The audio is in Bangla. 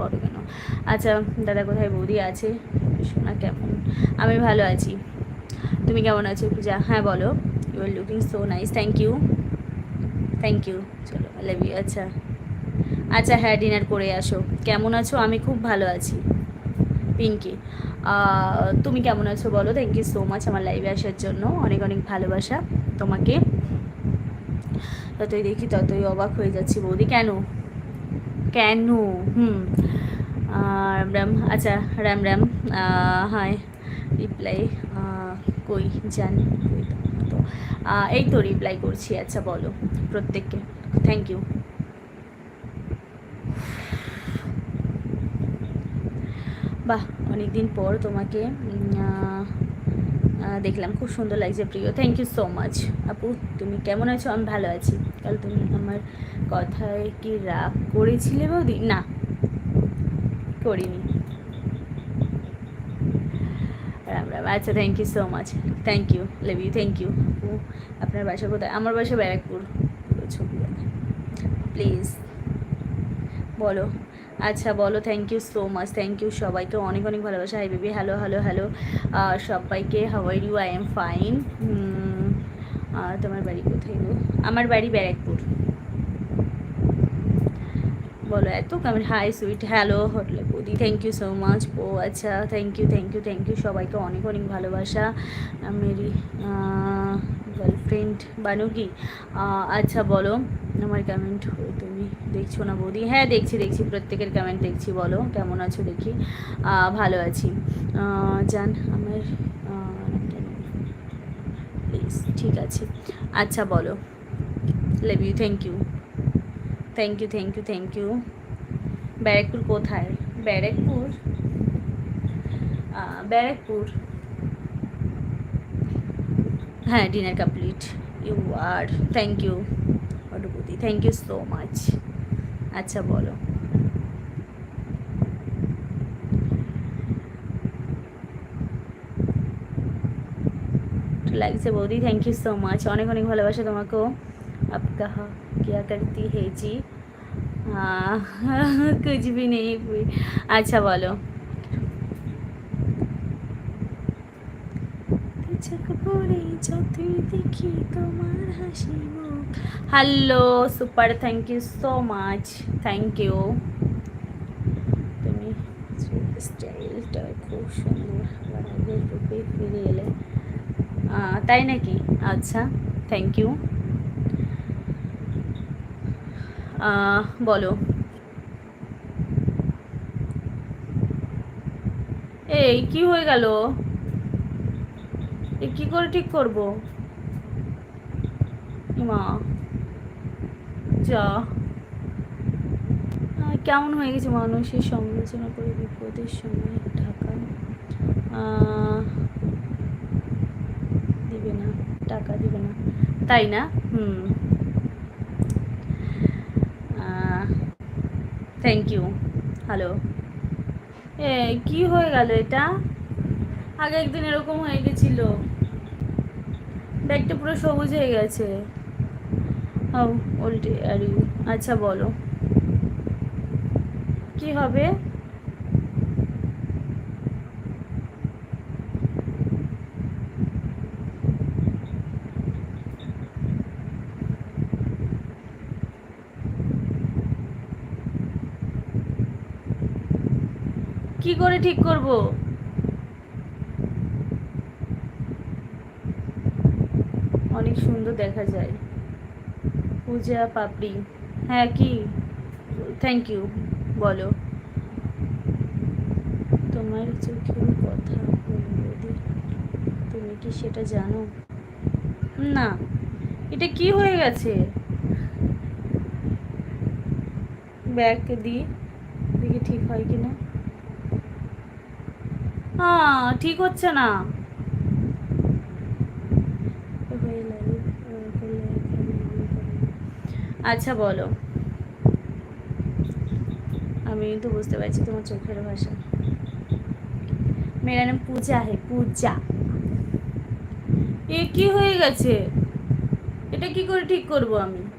বড় কেন? আচ্ছা দাদা কোথায়? বৌদি আছে? শোনা কেমন? আমি ভালো আছি। তুমি কেমন আছো, পূজা? হ্যাঁ বলো। You are looking so nice thank you thank you চলো লাভ ইউ আচ্ছা। আচ্ছা হ্যাঁ ডিনার করে আসো। কেমন আছো? আমি খুব ভালো আছি। পিঙ্কি। তুমি কেমন আছো বলো? থ্যাংক ইউ সো মাচ আমার লাইভে আসার জন্য। অনেক অনেক ভালোবাসা তোমাকে। যতই দেখি ততই অবাক হয়ে যাচ্ছি। বৌদি, কেন? কেন? হুম। রাম রাম আচ্ছা রাম রাম হাই রিপ্লাই কই জান? তো এই তো রিপ্লাই করছি আচ্ছা বলো, প্রত্যেককে থ্যাংক ইউ বাহ, অনেকদিন পর তোমাকে দেখলাম, খুব সুন্দর লাগছে প্রিয় থ্যাংক ইউ সো মাচ আপু, তুমি কেমন আছো? আমি ভালো আছি। কাল তুমি আমার কথায় কি রাগ করেছিলে বৌদি? না, করিনি। রাম রাম আচ্ছা thank you so much thank you love you thank you ও, আপনার বাসা কোথায়? আমার বাসা ব্যারাকপুর। ছবি প্লিজ বলো। আচ্ছা বলো thank you so much thank you সবাইকে অনেক অনেক ভালোবাসা। Hi baby hello hello hello সবাইকে how are you I am fine তোমার বাড়ি কোথায় গো? আমার বাড়ি ব্যারাকপুর। বলো এত কেমন হাই সুইট হ্যালো হোটেলে বৌদি থ্যাংক ইউ সো মাচ ও আচ্ছা thank you thank you thank you সবাইকে অনেক অনেক ভালোবাসা। মেরি গার্লফ্রেন্ড বানু কি আচ্ছা বলো আমার কমেন্ট তুমি দেখছ না বৌদি? হ্যাঁ দেখছি দেখছি, প্রত্যেকের কমেন্ট দেখছি, বলো, কেমন আছো দেখি? ভালো আছি। জান, আমার ঠিক আছে। আচ্ছা বলো। Love you thank you thank you thank you thank you Barrackpore কোথায়? ব্যারাকপুর? ব্যারাকপুর। হ্যাঁ dinner complete you are thank you অনুভূতি থ্যাংক ইউ সো মাচ আচ্ছা বলো। লাগছে বৌদি থ্যাংক ইউ সো মাচ অনেক অনেক ভালোবাসা তোমাকেও। আপকা কেয়া করতি হে জি? কুছ ভি নেই আচ্ছা বলো। Hello super thank you so much thank you তুমি স্টাইলটা খুব সুন্দর। ফিরে এলে। তাই নাকি? আচ্ছা থ্যাংক ইউ বলো। এই, কি হয়ে গেল? এ, কি করে ঠিক করব? মা, যা। কেমন হয়ে গেছে মানুষের সমালোচনা করে বিপদের সময় ঢাকা? দিবে না, টাকা দিবে না। তাই না? হুম। থ্যাংক ইউ হ্যালো এ, কি হয়ে গেল এটা? আগে একদিন এরকম হয়ে গেছিল। ব্যাগটা পুরো সবুজ হয়ে গেছে। ও ওল্টে আর আচ্ছা বলো। কি হবে? কি করে ঠিক করব? অনেক সুন্দর দেখা যায়। পূজা, পাপড়ি। হ্যাঁ কি? থ্যাংক ইউ বলো। তোমার চোখের কথা তুমি কি সেটা জানো? না। এটা কি হয়ে গেছে? ব্যাগকে দিই দেখি ঠিক হয় কিনা। হ্যাঁ ঠিক হচ্ছে না। আচ্ছা বলো। আমি তো বুঝতে পারছি তোমার চোখের ভাষা। মেরা নাম পূজা হে, পূজা। এ কি হয়ে গেছে? এটা কি করে ঠিক করব আমি?